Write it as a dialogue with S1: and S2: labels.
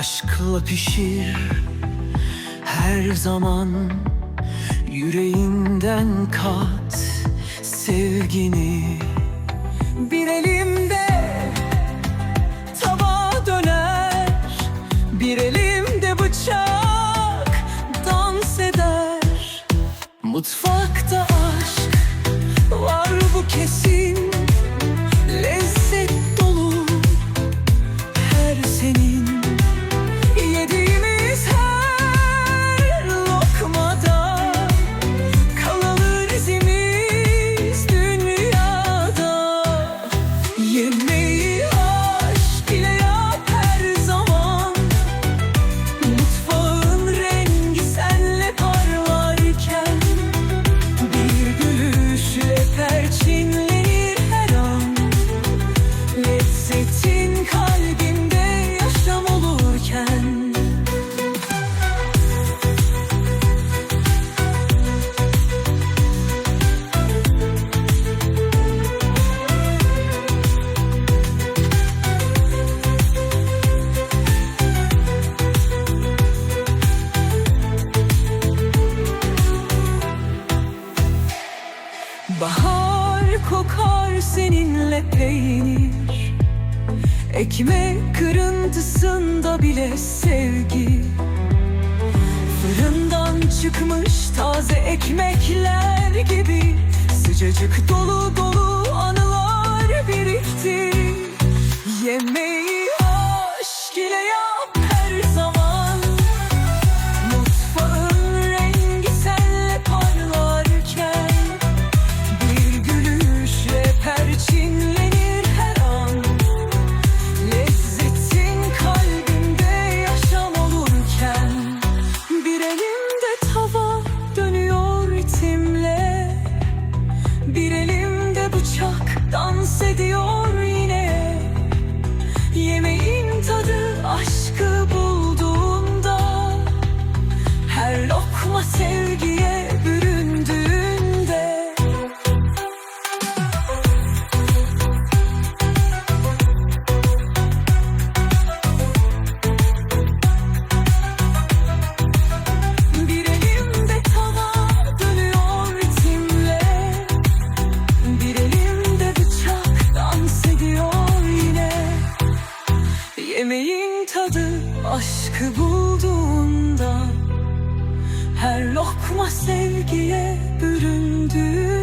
S1: aşkla pişir. Her zaman yüreğinden kat sevgini. Bir elimde tava döner bir elimde bıçak dans eder. Mutfakta aşk var bu kesin. lezzet seninle peynir. Ekmek kırıntısında bile sevgi. Fırından çıkmış taze ekmekler gibi Sıcacık dolu dolu anılar birikti. Yemeği hissediyorum. Emeğin tadı aşkı bulduğunda Her lokma sevgiye büründüğü